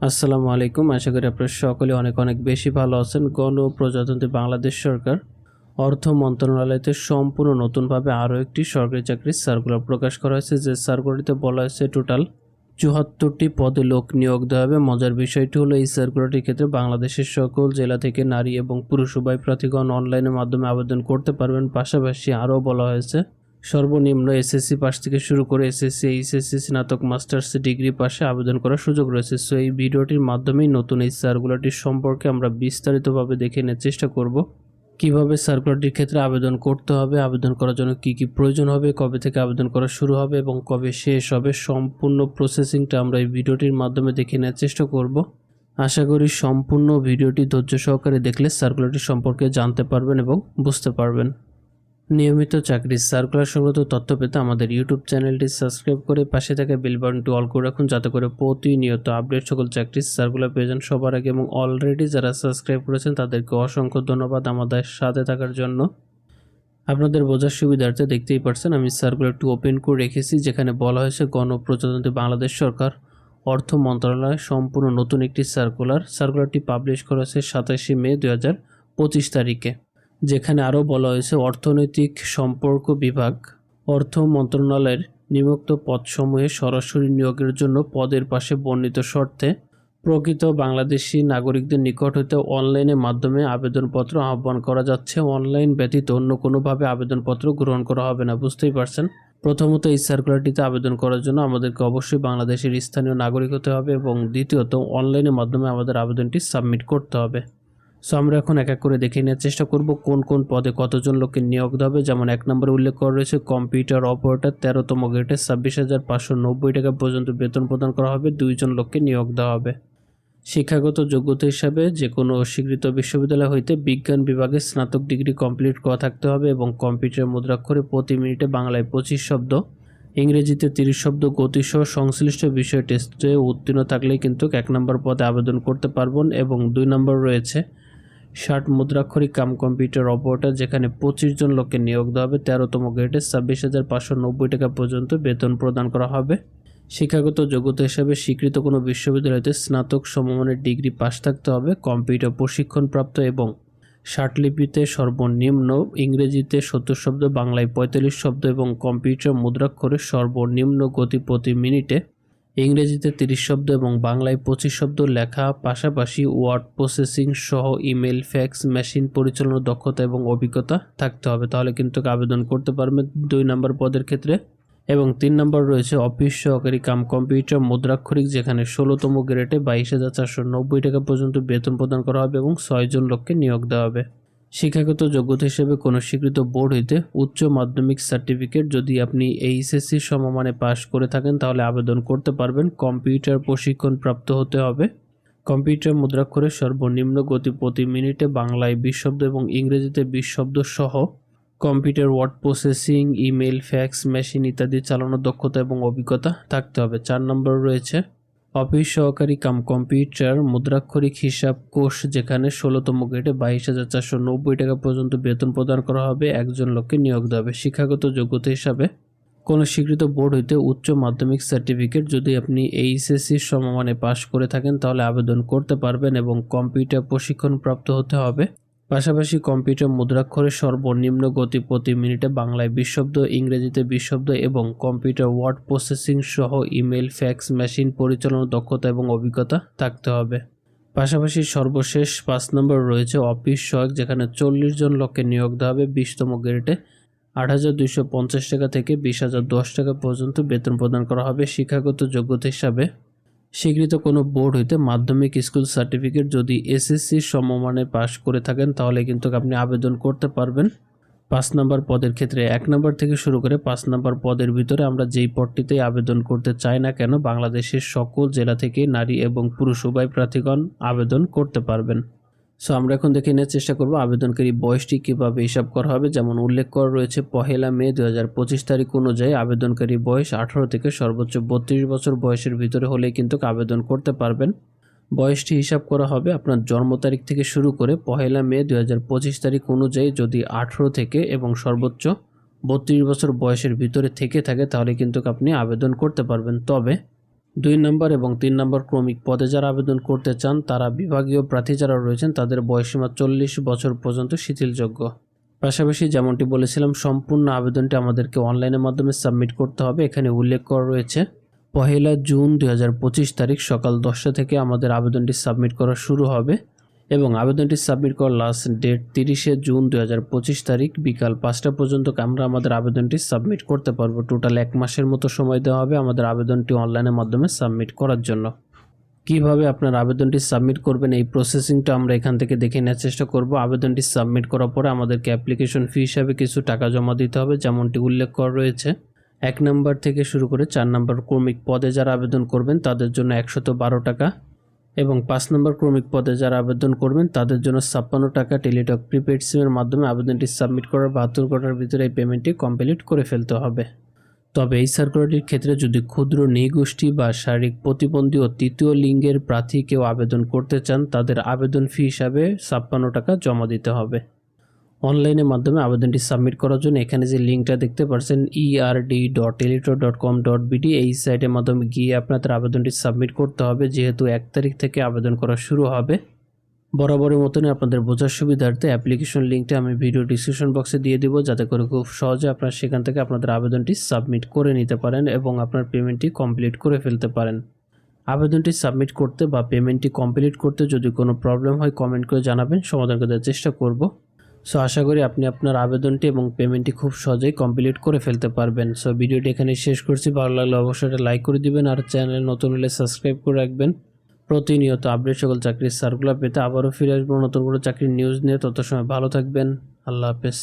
আসসালামু আলাইকুম। আশা করি আপনারা সকলে অনেক অনেক বেশি ভালো আছেন। গণ প্রজাতন্ত্রী বাংলাদেশ সরকার অর্থ মন্ত্রণালয়তে সম্পূর্ণ নতুনভাবে আরও একটি সরকারি চাকরির সার্কুলার প্রকাশ করা হয়েছে। যে সার্কুলারটিতে বলা হয়েছে টোটাল চুয়াত্তরটি পদে লোক নিয়োগ দেওয়া হবে। মজার বিষয়টি হলো, এই সার্কুলারটির ক্ষেত্রে বাংলাদেশের সকল জেলা থেকে নারী এবং পুরুষ উভয় প্রার্থীগণ অনলাইনের মাধ্যমে আবেদন করতে পারবেন। পাশাপাশি আরও বলা হয়েছে সর্বনিম্ন এসএসসি পাস থেকে শুরু করে এসএসসি এইচএসসি স্নাতক মাস্টার্স ডিগ্রি পাশে আবেদন করার সুযোগ রয়েছে। সো এই ভিডিওটির মাধ্যমেই নতুন এই সার্কুলারটির সম্পর্কে আমরা বিস্তারিতভাবে দেখে নেওয়ার চেষ্টা করব। কীভাবে সার্কুলারটির ক্ষেত্রে আবেদন করতে হবে, আবেদন করার জন্য কি কি প্রয়োজন হবে, কবে থেকে আবেদন করা শুরু হবে এবং কবে শেষ হবে, সম্পূর্ণ প্রসেসিংটা আমরা এই ভিডিওটির মাধ্যমে দেখে নেওয়ার চেষ্টা করব। আশা করি সম্পূর্ণ ভিডিওটি ধৈর্য সহকারে দেখলে সার্কুলারটি সম্পর্কে জানতে পারবেন এবং বুঝতে পারবেন। নিয়মিত চাকরির সার্কুলার সংক্রান্ত তথ্য পেতে আমাদের ইউটিউব চ্যানেলটি সাবস্ক্রাইব করে পাশে থাকা বেল বাটনটি অল করে রাখুন, যাতে করে প্রতিনিয়ত আপডেট সকল চাকরির সার্কুলার পেয়ে যান সবার আগে এবং অলরেডি যারা সাবস্ক্রাইব করেছেন তাদেরকে অসংখ্য ধন্যবাদ আমাদের সাথে থাকার জন্য। আপনাদের বোঝার সুবিধার্থে দেখতেই পারছেন আমি সার্কুলারটি ওপেন করে রেখেছি, যেখানে বলা হয়েছে গণপ্রজাতন্ত্রী বাংলাদেশ সরকার অর্থ মন্ত্রণালয় সম্পূর্ণ নতুন একটি সার্কুলার সার্কুলারটি পাবলিশ করা হয়েছে সাতাশে মে দু হাজার পঁচিশ তারিখে। যেখানে আরও বলা হয়েছে, অর্থনৈতিক সম্পর্ক বিভাগ, অর্থ মন্ত্রণালয়ের নিযুক্ত পদসমূহে সরাসরি নিয়োগের জন্য পদের পাশে বর্ণিত শর্তে, প্রকৃত বাংলাদেশি নাগরিকদের নিকট হতে অনলাইনের মাধ্যমে আবেদনপত্র আহ্বান করা যাচ্ছে। অনলাইন ব্যতীত অন্য কোনোভাবে আবেদনপত্র গ্রহণ করা হবে না, বুঝতেই পারছেন? প্রথমত, এই সার্কুলারটিতে আবেদন করার জন্য আমাদেরকে অবশ্যই বাংলাদেশের স্থানীয় নাগরিক হতে হবে এবং দ্বিতীয়ত, অনলাইনের মাধ্যমে আমাদের আবেদনটি সাবমিট করতে হবে। সো আমরা এখন এক এক করে দেখে নেওয়ার চেষ্টা করব কোন কোন পদে কতজন লোককে নিয়োগ হবে। যেমন এক নম্বরে উল্লেখ করা রয়েছে, কম্পিউটার অপারেটর তেরোতম গ্রেডে ছাব্বিশ হাজার পাঁচশো নব্বই টাকা পর্যন্ত বেতন প্রদান করা হবে, দুইজন লোককে নিয়োগ দেওয়া হবে। শিক্ষাগত যোগ্যতা হিসাবে যে কোনো স্বীকৃত বিশ্ববিদ্যালয় হইতে বিজ্ঞান বিভাগে স্নাতক ডিগ্রি কমপ্লিট করা থাকতে হবে এবং কম্পিউটার মুদ্রাক্ষরে প্রতি মিনিটে বাংলায় পঁচিশ শব্দ, ইংরেজিতে তিরিশ শব্দ গতিসহ সংশ্লিষ্ট বিষয় টেস্টে উত্তীর্ণ থাকলেই কিন্তু এক নম্বর পদে আবেদন করতে পারবেন এবং দুই নম্বর রয়েছে ষাট মুদ্রাক্ষরিক কাম কম্পিউটার অপারেটর, যেখানে পঁচিশ জন লোককে নিয়োগ দেওয়া হবে। তেরোতম গ্রেডে ছাব্বিশ হাজার পাঁচশো নব্বই টাকা পর্যন্ত বেতন প্রদান করা হবে। শিক্ষাগত যোগ্যতা হিসাবে স্বীকৃত কোনো বিশ্ববিদ্যালয়তে স্নাতক সমমানের ডিগ্রি পাশ থাকতে হবে। কম্পিউটার প্রশিক্ষণপ্রাপ্ত এবং ষাটলিপিতে সর্বনিম্ন ইংরেজিতে সত্তর শব্দ, বাংলায় পঁয়তাল্লিশ শব্দ এবং কম্পিউটার মুদ্রাক্ষরে সর্বনিম্ন গতি প্রতি মিনিটে ইংরেজিতে তিরিশ শব্দ এবং বাংলায় পঁচিশ শব্দ লেখা, পাশাপাশি ওয়ার্ড প্রসেসিং সহ ইমেল ফ্যাক্স, মেশিন পরিচালনার দক্ষতা এবং অভিজ্ঞতা থাকতে হবে। তাহলে কিন্তু আবেদন করতে পারবেন দুই নম্বর পদের ক্ষেত্রে। এবং তিন নম্বর রয়েছে অফিস সহকারী কাম কম্পিউটার মুদ্রাক্ষরিক, যেখানে ষোলোতম গ্রেডে বাইশ হাজার চারশো নব্বই টাকা পর্যন্ত বেতন প্রদান করা হবে এবং ছয়জন লোককে নিয়োগ দেওয়া হবে। শিক্ষাগত যোগ্যতা হিসেবে কোনো স্বীকৃত বোর্ড হইতে উচ্চ মাধ্যমিক সার্টিফিকেট যদি আপনি এইচএসসি সমমানে পাশ করে থাকেন, তাহলে আবেদন করতে পারবেন। কম্পিউটার প্রশিক্ষণ প্রাপ্ত হতে হবে। কম্পিউটার মুদ্রাক্ষরে সর্বনিম্ন গতি প্রতি মিনিটে বাংলায় বিশ শব্দ এবং ইংরেজিতে বিশ শব্দ সহ computer word processing, email, fax, machine ইত্যাদি চালানোর দক্ষতা এবং অভিজ্ঞতা থাকতে হবে। চার নম্বর রয়েছে অফিস সহকারী কাম কম্পিউটার, মুদ্রাক্ষরিক হিসাব কোষ, যেখানে ষোলোতম গ্রেডে বাইশ হাজার চারশো নব্বই টাকা পর্যন্ত বেতন প্রদান করা হবে, একজন লোককে নিয়োগ দেওয়া হবে। শিক্ষাগত যোগ্যতা হিসাবে কোনো স্বীকৃত বোর্ড হইতে উচ্চ মাধ্যমিক সার্টিফিকেট যদি আপনি এইচএসসি সমমানে পাশ করে থাকেন, তাহলে আবেদন করতে পারবেন এবং কম্পিউটার প্রশিক্ষণ প্রাপ্ত হতে হবে। পাশাপাশি কম্পিউটার মুদ্রাক্ষরের সর্বনিম্ন গতি প্রতি মিনিটে বাংলায় বিশ শব্দ ইংরেজিতে বিশ শব্দ এবং কম্পিউটার ওয়ার্ড প্রসেসিং সহ ইমেল, ফ্যাক্স, মেশিন পরিচালনার দক্ষতা এবং অভিজ্ঞতা থাকতে হবে। পাশাপাশি সর্বশেষ পাঁচ নম্বর রয়েছে অফিস সহায়ক, যেখানে চল্লিশ জন লোককে নিয়োগ দেওয়া হবে। বিশতম গ্রেডে আট হাজার দুইশো পঞ্চাশ টাকা থেকে বিশ হাজার দশ টাকা পর্যন্ত বেতন প্রদান করা হবে। শিক্ষাগত যোগ্যতা হিসাবে স্বীকৃত কোনো বোর্ড হইতে মাধ্যমিক স্কুল সার্টিফিকেট যদি এসএসসি সমমানে পাশ করে থাকেন, তাহলে কিন্তু আপনি আবেদন করতে পারবেন। পাঁচ নম্বর পদের ক্ষেত্রে এক নম্বর থেকে শুরু করে পাঁচ নম্বর পদের ভিতরে আমরা যেই পদটিতে আবেদন করতে চাই না কেন, বাংলাদেশের সকল জেলা থেকে নারী এবং পুরুষ উভয় প্রার্থীগণ আবেদন করতে পারবেন। সো আমরা এখন দেখে নেওয়ার চেষ্টা করব আবেদনকারী বয়সটি কীভাবে হিসাব করা হবে। যেমন উল্লেখ করা রয়েছে, পহেলা মে দু হাজার পঁচিশ তারিখ অনুযায়ী আবেদনকারী বয়স আঠারো থেকে সর্বোচ্চ বত্রিশ বছর বয়সের ভিতরে হলেই কিন্তু আবেদন করতে পারবেন। বয়সটি হিসাব করা হবে আপনার জন্ম তারিখ থেকে শুরু করে পহেলা মে দু হাজার পঁচিশ তারিখ অনুযায়ী যদি আঠারো থেকে এবং সর্বোচ্চ বত্রিশ বছর বয়সের ভিতরে থেকে থাকে তাহলে কিন্তু আপনি আবেদন করতে পারবেন। তবে দুই নম্বর এবং তিন নম্বর ক্রমিক পদে যারা আবেদন করতে চান, তারা বিভাগীয় প্রার্থী যারা রয়েছেন, তাদের বয়সীমা চল্লিশ বছর পর্যন্ত শিথিলযোগ্য। পাশাপাশি যেমনটি বলেছিলাম, সম্পূর্ণ আবেদনটি আমাদেরকে অনলাইনের মাধ্যমে সাবমিট করতে হবে। এখানে উল্লেখ করা রয়েছে, পহেলা জুন দু হাজার পঁচিশ তারিখ সকাল দশটা থেকে আমাদের আবেদনটি সাবমিট করা শুরু হবে। এবং আবেদনটি সাবমিট করার লাস্ট ডেট তিরিশে জুন দু হাজার পঁচিশ তারিখ বিকাল পাঁচটা পর্যন্ত আমরা আমাদের আবেদনটি সাবমিট করতে পারব। টোটাল এক মাসের মতো সময় দেওয়া হবে আমাদের আবেদনটি অনলাইনের মাধ্যমে সাবমিট করার জন্য। কীভাবে আপনার আবেদনটি সাবমিট করবেন এই প্রসেসিংটা আমরা এখান থেকে দেখে নেওয়ার চেষ্টা করব। আবেদনটি সাবমিট করার পরে আমাদেরকে অ্যাপ্লিকেশন ফি হিসাবে কিছু টাকা জমা দিতে হবে, যেমনটি উল্লেখ করা রয়েছে। এক নম্বর থেকে শুরু করে চার নম্বর ক্রমিক পদে যারা আবেদন করবেন, তাদের জন্য একশত বারো টাকা এবং পাঁচ নম্বর ক্রমিক পদে যারা আবেদন করবেন, তাদের জন্য ছাপ্পান্ন টাকা টেলিটক প্রিপেড সিমের মাধ্যমে আবেদনটি সাবমিট করার বাহাত্তর ঘণ্টার ভিতরে এই পেমেন্টটি কমপ্লিট করে ফেলতে হবে। তবে এই সার্কুলারটির ক্ষেত্রে যদি ক্ষুদ্র নৃগোষ্ঠী বা শারীরিক প্রতিবন্ধী ও তৃতীয় লিঙ্গের প্রার্থী কেউ আবেদন করতে চান, তাদের আবেদন ফি হিসাবে ছাপ্পান্ন টাকা জমা দিতে হবে। অনলাইনের মাধ্যমে আবেদনটি সাবমিট করার জন্য এখানে যে লিঙ্কটা দেখতে পাচ্ছেন ERD dot teletalk dot com dot BD এই সাইটের মাধ্যমে গিয়ে আপনাদের আবেদনটি সাবমিট করতে হবে। যেহেতু এক তারিখ থেকে আবেদন করা শুরু হবে, বরাবরের মতনই আপনাদের বোঝার সুবিধার্থে অ্যাপ্লিকেশন লিঙ্কটা আমি ভিডিও ডিসক্রিপশন বক্সে দিয়ে দিব, যাতে করে খুব সহজে আপনারা সেখান থেকে আপনাদের আবেদনটি সাবমিট করে নিতে পারেন এবং আপনার পেমেন্টটি কমপ্লিট করে ফেলতে পারেন। আবেদনটি সাবমিট করতে বা পেমেন্টটি কমপ্লিট করতে যদি কোনো প্রবলেম হয়, কমেন্ট করে জানাবেন, সমাধান করতে চেষ্টা করব। সো আশা করি আপনি আপনার আবেদনটি এবং পেমেন্টটি খুব সহজেই কমপ্লিট করে ফেলতে পারবেন। সো ভিডিওটি এখানে শেষ করছি। ভালো লাগলে অবশ্যই এটা লাইক করে দিবেন আর চ্যানেল নতুন হলে সাবস্ক্রাইব করে রাখবেন। প্রতিনিয়ত আপডেট সকল চাকরির সার্কুলার পেতে আবারও ফিরে আসব নতুন কোনো চাকরির নিউজ নিয়ে। তত সময় ভালো থাকবেন। আল্লাহ হাফেজ।